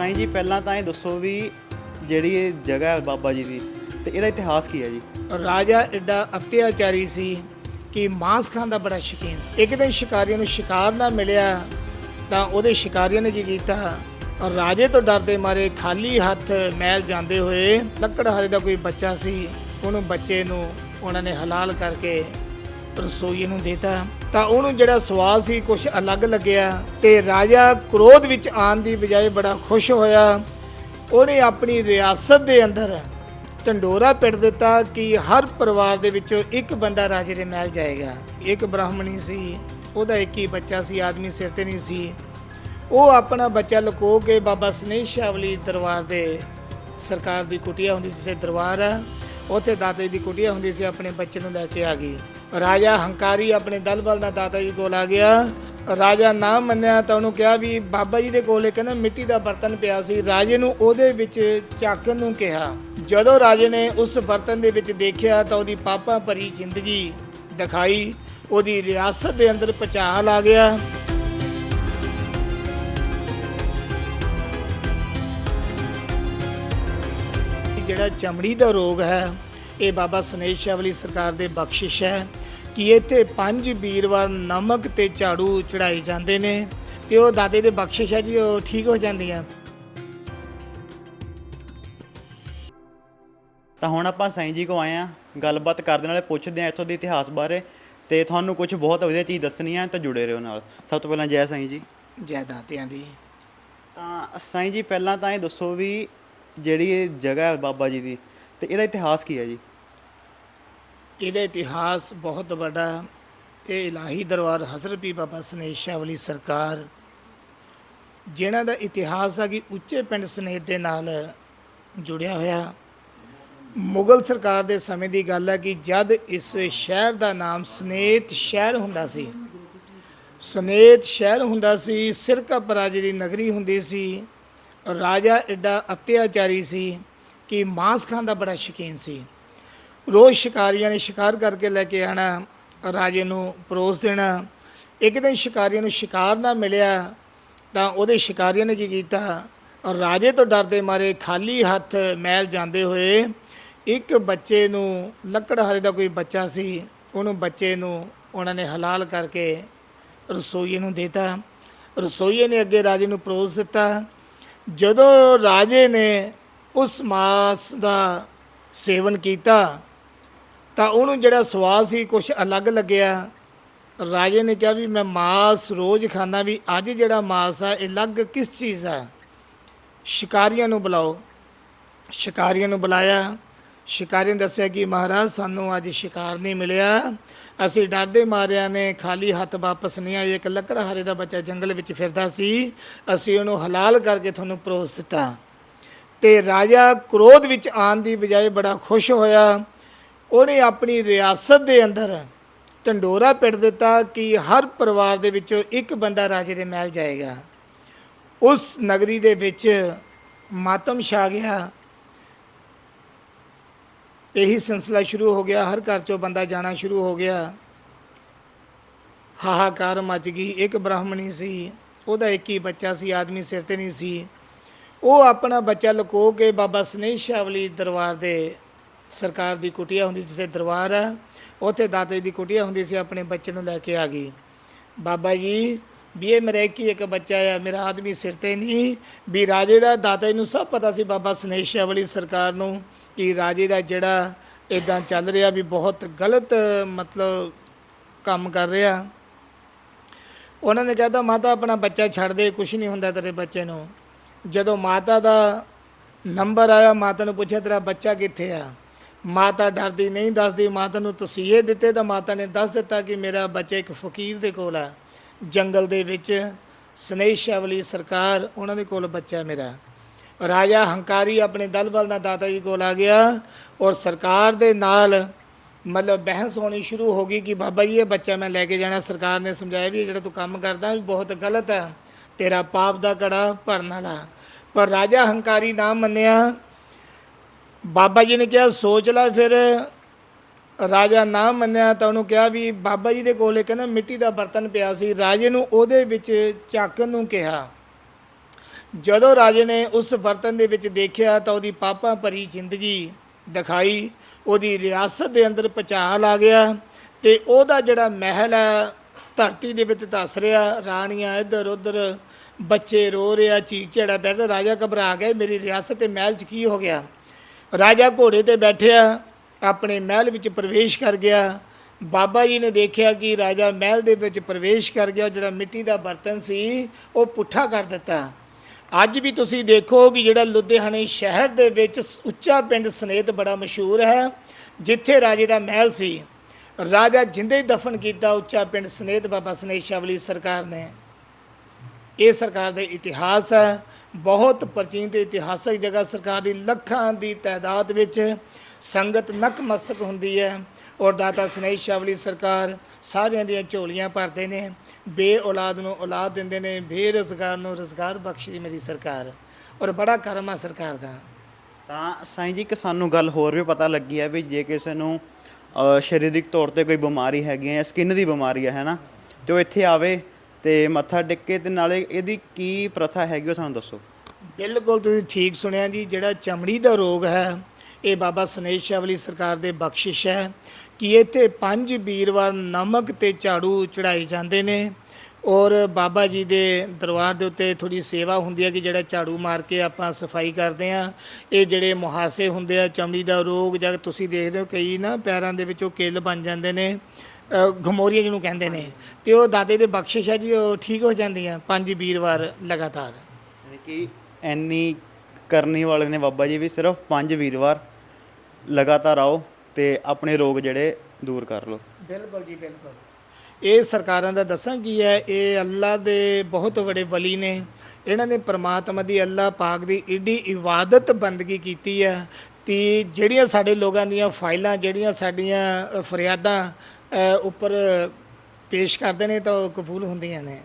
ਸਾਈਂ ਜੀ, ਪਹਿਲਾਂ ਤਾਂ ਇਹ ਦੱਸੋ ਵੀ ਜਿਹੜੀ ਇਹ ਜਗ੍ਹਾ ਹੈ ਬਾਬਾ ਜੀ ਦੀ, ਤੇ ਇਹਦਾ ਇਤਿਹਾਸ ਕੀ ਹੈ ਜੀ? ਰਾਜਾ ਐਡਾ ਅਤਿਆਚਾਰੀ ਸੀ ਕਿ ਮਾਸ ਖਾਣ ਦਾ ਬੜਾ ਸ਼ੌਕੀਨ ਸੀ। ਇੱਕ ਦਿਨ ਸ਼ਿਕਾਰੀਆਂ ਨੂੰ ਸ਼ਿਕਾਰ ਨਾ ਮਿਲਿਆ, ਤਾਂ ਉਹਦੇ ਸ਼ਿਕਾਰੀਆਂ ਨੇ ਕੀ ਕੀਤਾ? ਔਰ ਰਾਜੇ ਤੋਂ ਡਰਦੇ ਮਾਰੇ, ਖਾਲੀ ਹੱਥ ਮਹਿਲ ਜਾਂਦੇ ਹੋਏ ਲੱਕੜਹਾਰੇ ਦਾ ਕੋਈ ਬੱਚਾ ਸੀ, ਉਹਨੂੰ ਬੱਚੇ ਨੂੰ ਉਹਨਾਂ ਨੇ ਹਲਾਲ ਕਰਕੇ ਰਸੋਈਏ ਨੂੰ ਦੇਤਾ, ਤਾਂ ਉਹਨੂੰ ਜਿਹੜਾ ਸਵਾਦ ਸੀ ਕੁਝ ਅਲੱਗ ਲੱਗਿਆ ਤੇ ਰਾਜਾ ਕ੍ਰੋਧ ਵਿੱਚ ਆਉਣ ਦੀ ਬਜਾਏ ਬੜਾ ਖੁਸ਼ ਹੋਇਆ। ਉਹਨੇ ਆਪਣੀ ਰਿਆਸਤ ਦੇ ਅੰਦਰ ਢੰਡੋਰਾ ਪਿੱਟ ਦਿੱਤਾ ਕਿ ਹਰ ਪਰਿਵਾਰ ਦੇ ਵਿੱਚੋਂ ਇੱਕ ਬੰਦਾ ਰਾਜੇ ਦੇ ਮਹਿਲ ਜਾਏਗਾ। ਇੱਕ ਬ੍ਰਾਹਮਣੀ ਸੀ, ਉਹਦਾ ਇੱਕ ਹੀ ਬੱਚਾ ਸੀ, ਆਦਮੀ ਸਿਰ ਤੇ ਨਹੀਂ ਸੀ। ਉਹ ਆਪਣਾ ਬੱਚਾ ਲੁਕੋ ਕੇ ਬਾਬਾ ਸਨੇਹ ਸ਼ਾਵਲੀ ਦਰਬਾਰ ਦੇ ਸਰਕਾਰ ਦੀ ਕੁਟੀਆ ਹੁੰਦੀ ਜਿੱਥੇ ਦਰਬਾਰ ਆ, ਉੱਥੇ ਦਾਤਾ ਜੀ ਦੀ ਕੁਟੀਆ ਹੁੰਦੀ ਸੀ, ਆਪਣੇ ਬੱਚੇ ਨੂੰ ਲੈ ਕੇ ਆ ਗਈ। ਰਾਜਾ ਹੰਕਾਰੀ ਆਪਣੇ ਦਲ ਬਲ ਨਾਲ ਦਾਤਾ ਜੀ ਕੋਲ ਆ ਗਿਆ। ਰਾਜਾ ਨਾ ਮੰਨਿਆ ਤਾਂ ਉਹਨੂੰ ਕਿਹਾ ਵੀ ਬਾਬਾ ਜੀ ਦੇ ਕੋਲ ਇੱਕ ਨਾ ਮਿੱਟੀ ਦਾ ਬਰਤਨ ਪਿਆ ਸੀ। ਰਾਜੇ ਨੂੰ ਉਹਦੇ ਵਿੱਚ ਚੱਕਣ ਨੂੰ ਕਿਹਾ। ਜਦੋਂ ਰਾਜੇ ਨੇ ਉਸ ਬਰਤਨ ਦੇ ਵਿੱਚ ਦੇਖਿਆ ਤਾਂ ਉਹਦੀ ਪਾਪਾ ਭਰੀ ਜ਼ਿੰਦਗੀ ਦਿਖਾਈ। ਉਹਦੀ ਰਿਆਸਤ ਦੇ ਅੰਦਰ ਪਚਾਲ ਆ ਗਿਆ। ਜਿਹੜਾ ਚਮੜੀ ਦਾ ਰੋਗ ਹੈ, ਇਹ ਬਾਬਾ ਸਨੇਸ਼ ਸ਼ਾਵਲੀ ਸਰਕਾਰ ਦੇ ਬਖਸ਼ਿਸ਼ ਹੈ। ਕਿ ਇੱਥੇ ਪੰਜ ਵੀਰਵਾਰ ਨਮਕ ਤੇ ਝਾੜੂ ਚੜਾਏ ਜਾਂਦੇ ਨੇ ਤੇ ਉਹ ਦਾਦੇ ਦੇ ਬਖਸ਼ਿਸ਼ ਹੈ ਜੀ ਉਹ ਠੀਕ ਹੋ ਜਾਂਦੀਆਂ। ਤਾਂ ਹੁਣ ਆਪਾਂ ਸਾਈਂ ਜੀ ਕੋ ਆਏ ਆ ਗੱਲਬਾਤ ਕਰਦੇ ਨਾਲੇ ਪੁੱਛਦੇ ਆ ਇੱਥੋਂ ਦੇ ਇਤਿਹਾਸ ਬਾਰੇ ਤੇ ਤੁਹਾਨੂੰ ਕੁਝ ਬਹੁਤ ਵਧੀਆ ਚੀਜ਼ ਦੱਸਣੀ ਆ ਤਾਂ ਜੁੜੇ ਰਹੋ ਨਾਲ। ਸਭ ਤੋਂ ਪਹਿਲਾਂ ਜੈ ਸਾਈਂ ਜੀ। ਜੈ ਦਾਤਿਆਂ ਦੀ। ਤਾਂ ਸਾਈਂ ਜੀ ਪਹਿਲਾਂ ਤਾਂ ਇਹ ਦੱਸੋ ਵੀ ਜਿਹੜੀ ਇਹ ਜਗ੍ਹਾ ਹੈ ਬਾਬਾ ਜੀ ਦੀ ਤੇ ਇਹਦਾ ਇਤਿਹਾਸ ਕੀ ਹੈ ਜੀ? ਇਹਦਾ ਇਤਿਹਾਸ ਬਹੁਤ ਵੱਡਾ ਇਹ ਇਲਾਹੀ ਦਰਬਾਰ ਹਜ਼ਰਤ ਪੀ ਬਾਬਾ ਸਨੇਹ ਸ਼ਾਵਲੀ ਸਰਕਾਰ ਜਿਹਨਾਂ ਦਾ ਇਤਿਹਾਸ ਆ ਕਿ ਉੱਚੇ ਪਿੰਡ ਸਨੇਹ ਦੇ ਨਾਲ ਜੁੜਿਆ ਹੋਇਆ। ਮੁਗਲ ਸਰਕਾਰ ਦੇ ਸਮੇਂ ਦੀ ਗੱਲ ਹੈ ਕਿ ਜਦ ਇਸ ਸ਼ਹਿਰ ਦਾ ਨਾਮ ਸਨੇਤ ਸ਼ਹਿਰ ਹੁੰਦਾ ਸੀ, ਸਨੇਤ ਸ਼ਹਿਰ ਹੁੰਦਾ ਸੀ ਸਿਰਕਪ ਰਾਜੇ ਦੀ ਨਗਰੀ ਹੁੰਦੀ ਸੀ, ਰਾਜਾ ਐਡਾ ਅਤਿਆਚਾਰੀ ਸੀ ਕਿ ਮਾਸ ਖਾਣ ਦਾ ਬੜਾ ਸ਼ੌਕੀਨ ਸੀ। ਰੋਜ਼ ਸ਼ਿਕਾਰੀਆਂ ਨੇ ਸ਼ਿਕਾਰ ਕਰਕੇ ਲੈ ਕੇ ਆਣਾ, ਰਾਜੇ ਨੂੰ ਪਰੋਸ ਦੇਣਾ। ਇੱਕ ਦਿਨ ਸ਼ਿਕਾਰੀਆਂ ਨੂੰ ਸ਼ਿਕਾਰ ਨਾ ਮਿਲਿਆ, ਤਾਂ ਉਹਦੇ ਸ਼ਿਕਾਰੀਆਂ ਨੇ ਕੀ ਕੀਤਾ? ਔਰ ਰਾਜੇ ਤੋਂ ਡਰਦੇ ਮਾਰੇ ਖਾਲੀ ਹੱਥ ਮਹਿਲ ਜਾਂਦੇ ਹੋਏ ਇੱਕ ਬੱਚੇ ਨੂੰ ਲੱਕੜਹਾਰੇ ਦਾ ਕੋਈ ਬੱਚਾ ਸੀ, ਉਹਨੂੰ ਬੱਚੇ ਨੂੰ ਉਹਨਾਂ ਨੇ ਹਲਾਲ ਕਰਕੇ ਰਸੋਈਏ ਨੂੰ ਦਿੱਤਾ। ਰਸੋਈਏ ਨੇ ਅੱਗੇ ਰਾਜੇ ਨੂੰ ਪਰੋਸ ਦਿੱਤਾ। ਜਦੋਂ ਰਾਜੇ ਨੇ ਉਸ ਮਾਸ ਦਾ ਸੇਵਨ ਕੀਤਾ ਤਾਂ ਉਹਨੂੰ ਜਿਹੜਾ ਸਵਾਦ ਸੀ ਕੁਝ ਅਲੱਗ ਲੱਗਿਆ। ਰਾਜੇ ਨੇ ਕਿਹਾ ਵੀ ਮੈਂ ਮਾਸ ਰੋਜ਼ ਖਾਂਦਾ ਵੀ ਅੱਜ ਜਿਹੜਾ ਮਾਸ ਆ, ਇਹ ਅਲੱਗ ਕਿਸ ਚੀਜ਼ ਆ? ਸ਼ਿਕਾਰੀਆਂ ਨੂੰ ਬੁਲਾਓ। ਸ਼ਿਕਾਰੀਆਂ ਨੂੰ ਬੁਲਾਇਆ। ਸ਼ਿਕਾਰੀਆਂ ਨੇ ਦੱਸਿਆ ਕਿ ਮਹਾਰਾਜ, ਸਾਨੂੰ ਅੱਜ ਸ਼ਿਕਾਰ ਨਹੀਂ ਮਿਲਿਆ। ਅਸੀਂ ਡਰਦੇ ਮਾਰਿਆਂ ਨੇ ਖਾਲੀ ਹੱਥ ਵਾਪਸ ਨਹੀਂ ਆਏ। ਇੱਕ ਲੱਕੜਹਾਰੇ ਦਾ ਬੱਚਾ ਜੰਗਲ ਵਿੱਚ ਫਿਰਦਾ ਸੀ। ਅਸੀਂ ਉਹਨੂੰ ਹਲਾਲ ਕਰਕੇ ਤੁਹਾਨੂੰ ਪਰੋਸ ਦਿੱਤਾ। ਤੇ ਰਾਜਾ ਕ੍ਰੋਧ ਵਿੱਚ ਆਉਣ ਦੀ ਬਜਾਏ ਬੜਾ ਖੁਸ਼ ਹੋਇਆ। ਉਹਨੇ ਆਪਣੀ ਰਿਆਸਤ ਦੇ ਅੰਦਰ ਢੰਡੋਰਾ ਪਿੱਟ ਦਿੱਤਾ ਕਿ ਹਰ ਪਰਿਵਾਰ ਦੇ ਵਿੱਚੋਂ ਇੱਕ ਬੰਦਾ ਰਾਜੇ ਦੇ ਮਹਿਲ ਜਾਏਗਾ। ਉਸ ਨਗਰੀ ਦੇ ਵਿੱਚ ਮਾਤਮ ਛਾ ਗਿਆ। ਇਹੀ ਸਿਲਸਿਲਾ ਸ਼ੁਰੂ ਹੋ ਗਿਆ। ਹਰ ਘਰ ਚੋਂ ਬੰਦਾ ਜਾਣਾ ਸ਼ੁਰੂ ਹੋ ਗਿਆ। ਹਾਹਾਕਾਰ ਮਚ ਗਈ। ਇੱਕ ਬ੍ਰਾਹਮਣੀ ਸੀ। ਉਹਦਾ ਇੱਕ ਹੀ ਬੱਚਾ ਸੀ। ਆਦਮੀ ਸਿਰ ਤੇ ਨਹੀਂ ਸੀ। ਉਹ ਆਪਣਾ ਬੱਚਾ ਲੁਕੋ ਕੇ ਬਾਬਾ ਸਨੇਹ ਸ਼ਾਵਲੀ ਦਰਬਾਰ ਦੇ ਸਰਕਾਰ ਦੀ ਕੁਟੀਆ ਹੁੰਦੀ ਜਿੱਥੇ ਦਰਬਾਰ ਆ ਉੱਥੇ ਦਾਤਾ ਜੀ ਦੀ ਕੁਟੀਆ ਹੁੰਦੀ ਸੀ, ਆਪਣੇ ਬੱਚੇ ਨੂੰ ਲੈ ਕੇ ਆ ਗਈ। ਬਾਬਾ ਜੀ, ਵੀ ਇਹ ਮੇਰਾ ਇੱਕ ਹੀ ਇੱਕ ਬੱਚਾ ਆ, ਮੇਰਾ ਆਦਮੀ ਸਿਰ ਤੇ ਨਹੀਂ। ਵੀ ਰਾਜੇ ਦਾ ਦਾਤਾ ਜੀ ਨੂੰ ਸਭ ਪਤਾ ਸੀ ਬਾਬਾ ਸਨੇਹ ਵਾਲੀ ਸਰਕਾਰ ਨੂੰ ਕਿ ਰਾਜੇ ਦਾ ਜਿਹੜਾ ਇਦਾਂ ਚੱਲ ਰਿਹਾ ਵੀ ਬਹੁਤ ਗਲਤ, ਮਤਲਬ ਕੰਮ ਕਰ ਰਿਹਾ। ਉਹਨਾਂ ਨੇ ਕਹਿਤਾ ਮਾਤਾ, ਆਪਣਾ ਬੱਚਾ ਛੱਡ ਦੇ ਕੁਝ ਨਹੀਂ ਹੁੰਦਾ ਤੇਰੇ ਬੱਚੇ ਨੂੰ। ਜਦੋਂ ਮਾਤਾ ਦਾ ਨੰਬਰ ਆਇਆ, ਮਾਤਾ ਨੂੰ ਪੁੱਛਿਆ, ਤੇਰਾ ਬੱਚਾ ਕਿੱਥੇ ਆ? ਮਾਤਾ ਡਰਦੀ, ਨਹੀਂ ਦੱਸਦੀ, ਮਾਤਾ ਨੂੰ ਤਸੀਹੇ ਦਿੱਤੇ ਤਾਂ ਮਾਤਾ ਨੇ ਦੱਸ ਦਿੱਤਾ ਕਿ ਮੇਰਾ ਬੱਚਾ ਇੱਕ ਫਕੀਰ ਦੇ ਕੋਲ ਆ। ਜੰਗਲ ਦੇ ਵਿੱਚ ਸਨੇਹ ਸ਼ਾਵਲੀ ਸਰਕਾਰ, ਉਹਨਾਂ ਦੇ ਕੋਲ ਬੱਚਾ ਮੇਰਾ। ਰਾਜਾ ਹੰਕਾਰੀ ਆਪਣੇ ਦਲ ਬਲ ਨਾਲ ਦਾਤਾ ਜੀ ਕੋਲ ਆ ਗਿਆ ਔਰ ਸਰਕਾਰ ਦੇ ਨਾਲ ਮਤਲਬ ਬਹਿਸ ਹੋਣੀ ਸ਼ੁਰੂ ਹੋ ਗਈ ਕਿ ਬਾਬਾ ਜੀ, ਇਹ ਬੱਚਾ ਮੈਂ ਲੈ ਕੇ ਜਾਣਾ। ਸਰਕਾਰ ਨੇ ਸਮਝਾਇਆ ਵੀ ਇਹ ਜਿਹੜਾ ਤੂੰ ਕੰਮ ਕਰਦਾ ਵੀ ਬਹੁਤ ਗਲਤ ਹੈ। ਤੇਰਾ ਪਾਪ ਦਾ ਕੜਾ ਭਰਨ ਵਾਲਾ। ਪਰ ਰਾਜਾ ਹੰਕਾਰੀ ਨਾ ਮੰਨਿਆ। ਬਾਬਾ ਜੀ ਨੇ ਕਿਹਾ, ਸੋਚ ਲੈ ਫਿਰ। ਰਾਜਾ ਨਾ ਮੰਨਿਆ ਤਾਂ ਉਹਨੂੰ ਕਿਹਾ ਵੀ ਬਾਬਾ ਜੀ ਦੇ ਕੋਲ ਇੱਕ ਨਾ ਮਿੱਟੀ ਦਾ ਬਰਤਨ ਪਿਆ ਸੀ। ਰਾਜੇ ਨੂੰ ਉਹਦੇ ਵਿੱਚ ਚੱਕਣ ਨੂੰ ਕਿਹਾ। ਜਦੋਂ ਰਾਜੇ ਨੇ ਉਸ ਬਰਤਨ ਦੇ ਵਿੱਚ ਦੇਖਿਆ ਤਾਂ ਉਹਦੀ ਪਾਪਾਂ ਭਰੀ ਜ਼ਿੰਦਗੀ ਦਿਖਾਈ। ਉਹਦੀ ਰਿਆਸਤ ਦੇ ਅੰਦਰ ਪਚਾਲ ਆ ਗਿਆ ਤੇ ਉਹਦਾ ਜਿਹੜਾ ਮਹਿਲ ਹੈ ਧਰਤੀ ਦੇ ਵਿੱਚ ਧੱਸ ਰਿਹਾ, ਰਾਣੀਆਂ ਇੱਧਰ ਉੱਧਰ ਬੱਚੇ ਰੋ ਰਿਹਾ ਚੀਕ ਝੜਾ ਰਿਹਾ ਰਾਜਾ ਘਬਰਾ ਗਿਆ ਮੇਰੀ ਰਿਆਸਤ ਤੇ ਮਹਿਲ 'ਚ ਕੀ ਹੋ ਗਿਆ? ਰਾਜਾ ਘੋੜੇ ਤੇ ਬੈਠਿਆ, ਆਪਣੇ ਮਹਿਲ ਵਿੱਚ ਪ੍ਰਵੇਸ਼ ਕਰ ਗਿਆ। ਬਾਬਾ ਜੀ ਨੇ ਦੇਖਿਆ ਕਿ ਰਾਜਾ ਮਹਿਲ ਦੇ ਵਿੱਚ ਪ੍ਰਵੇਸ਼ ਕਰ ਗਿਆ, ਜਿਹੜਾ ਮਿੱਟੀ ਦਾ ਬਰਤਨ ਸੀ, ਉਹ ਪੁੱਠਾ ਕਰ ਦਿੱਤਾ। ਅੱਜ ਵੀ ਤੁਸੀਂ ਦੇਖੋ ਕਿ ਜਿਹੜਾ ਲੁਧਿਆਣੇ ਸ਼ਹਿਰ ਦੇ ਵਿੱਚ ਉੱਚਾ ਪਿੰਡ ਸਨੇਤ ਬੜਾ ਮਸ਼ਹੂਰ ਹੈ, ਜਿੱਥੇ ਰਾਜੇ ਦਾ ਮਹਿਲ ਸੀ। ਰਾਜਾ ਜਿੰਦੇ ਹੀ ਦਫਨ ਕੀਤਾ, ਉੱਚਾ ਪਿੰਡ ਸਨੇਤ ਬਾਬਾ ਸਨੇਤ ਸ਼ਾਵਲੀ ਸਰਕਾਰ ਨੇ। ਇਹ ਸਰਕਾਰ ਦਾ ਇਤਿਹਾਸ ਹੈ। ਬਹੁਤ ਪ੍ਰਾਚੀਨ ਤੇ ਇਤਿਹਾਸਕ ਜਗ੍ਹਾ ਸਰਕਾਰ ਦੀ ਲੱਖਾਂ ਦੀ ਤਾਦਾਦ ਵਿੱਚ ਸੰਗਤ ਨਕਮਸਤਕ ਹੁੰਦੀ ਹੈ ਔਰ ਦਾਤਾ ਸਨੇਹ ਸ਼ਾਵਲੀ ਸਰਕਾਰ ਸਾਰਿਆਂ ਦੀਆਂ ਝੋਲੀਆਂ ਭਰਦੇ ਨੇ, ਬੇ ਔਲਾਦ ਨੂੰ ਔਲਾਦ ਦਿੰਦੇ ਨੇ, ਬੇਰੁਜ਼ਗਾਰ ਨੂੰ ਰੁਜ਼ਗਾਰ ਬਖਸ਼ੀ ਮੇਰੀ ਸਰਕਾਰ ਔਰ ਬੜਾ ਕਰਮ ਆ ਸਰਕਾਰ ਦਾ। ਤਾਂ ਸਾਈਂ ਜੀ ਕਿ ਸਾਨੂੰ ਗੱਲ ਹੋਰ ਵੀ ਪਤਾ ਲੱਗੀ ਹੈ ਵੀ ਜੇ ਕਿਸੇ ਨੂੰ ਸਰੀਰਕ ਤੌਰ ਤੇ ਕੋਈ ਬਿਮਾਰੀ ਹੈਗੀ ਹੈ ਜਾਂ ਸਕਿਨ ਦੀ ਬਿਮਾਰੀ ਹੈ ਹੈਨਾ ਤੇ ਉਹ ਇੱਥੇ ਆਵੇ ਤੇ ਮੱਥਾ ਟੇਕੇ ਤੇ ਨਾਲੇ ਇਹਦੀ ਕੀ ਪ੍ਰਥਾ ਹੈਗੀ ਉਹ ਸਾਨੂੰ ਦੱਸੋ। ਬਿਲਕੁਲ ਤੁਸੀਂ ਠੀਕ ਸੁਣਿਆ ਜੀ, ਜਿਹੜਾ ਚਮੜੀ ਦਾ ਰੋਗ ਹੈ, ਇਹ ਬਾਬਾ ਸਨੇਸ਼ ਸ਼ਾਵਲੀ ਸਰਕਾਰ ਦੇ ਬਖਸ਼ਿਸ਼ ਹੈ ਕਿ ਇੱਥੇ ਪੰਜ ਵੀਰਵਾਰ ਨਮਕ ਤੇ ਝਾੜੂ ਚੜਾਏ ਜਾਂਦੇ ਨੇ ਔਰ ਬਾਬਾ ਜੀ ਦੇ ਦਰਬਾਰ ਦੇ ਉੱਤੇ ਥੋੜੀ ਸੇਵਾ ਹੁੰਦੀ ਹੈ ਕਿ ਜਿਹੜਾ ਝਾੜੂ ਮਾਰ ਕੇ ਆਪਾਂ ਸਫ਼ਾਈ ਕਰਦੇ ਆ ਇਹ ਜਿਹੜੇ ਮੁਹਾਸੇ ਹੁੰਦੇ ਆ, ਚਮੜੀ ਦਾ ਰੋਗ, ਜਾਂ ਤੁਸੀਂ ਦੇਖਦੇ ਹੋ ਕਈ ਨਾ ਪੈਰਾਂ ਦੇ ਵਿੱਚੋਂ ਕਿੱਲ ਬਣ ਜਾਂਦੇ ਨੇ। ਅ, ਘਮੋਰੀਆਂ ਜਿਹਨੂੰ ਕਹਿੰਦੇ ਨੇ। ਤੇ ਉਹ ਦਾਦੇ ਦੇ ਬਖਸ਼ਿਸ਼ ਹੈ ਜੀ ਉਹ ਠੀਕ ਹੋ ਜਾਂਦੀਆਂ ਪੰਜ ਵੀਰਵਾਰ ਲਗਾਤਾਰ। ਯਾਨੀ ਕਿ ਐਨੀ ਕਰਨੀ ਵਾਲੇ ਨੇ ਬਾਬਾ ਜੀ ਵੀ ਸਿਰਫ ਪੰਜ ਵੀਰਵਾਰ ਲਗਾਤਾਰ ਆਓ ਤੇ ਆਪਣੇ ਰੋਗ ਜਿਹੜੇ ਦੂਰ ਕਰ ਲਓ। ਬਿਲਕੁਲ ਜੀ ਬਿਲਕੁਲ। ਇਹ ਸਰਕਾਰਾਂ ਦਾ ਦੱਸਾਂ ਕੀ ਹੈ ਇਹ ਅੱਲਾ ਦੇ ਬਹੁਤ ਵੱਡੇ ਵਲੀ ਨੇ। ਇਹਨਾਂ ਨੇ ਪ੍ਰਮਾਤਮਾ ਦੀ ਅੱਲਾ ਪਾਕ ਦੀ ਏਡੀ ਇਬਾਦਤ ਬੰਦਗੀ ਕੀਤੀ ਹੈ ਤੇ ਜਿਹੜੀਆਂ ਸਾਡੇ ਲੋਕਾਂ ਦੀਆਂ ਫਾਈਲਾਂ ਜਿਹੜੀਆਂ ਸਾਡੀਆਂ ਫਰਿਆਦਾਂ ਉੱਪਰ ਪੇਸ਼ ਕਰਦੇ ਨੇ ਤਾਂ ਉਹ ਕਬੂਲ ਹੁੰਦੀਆਂ ਨੇ।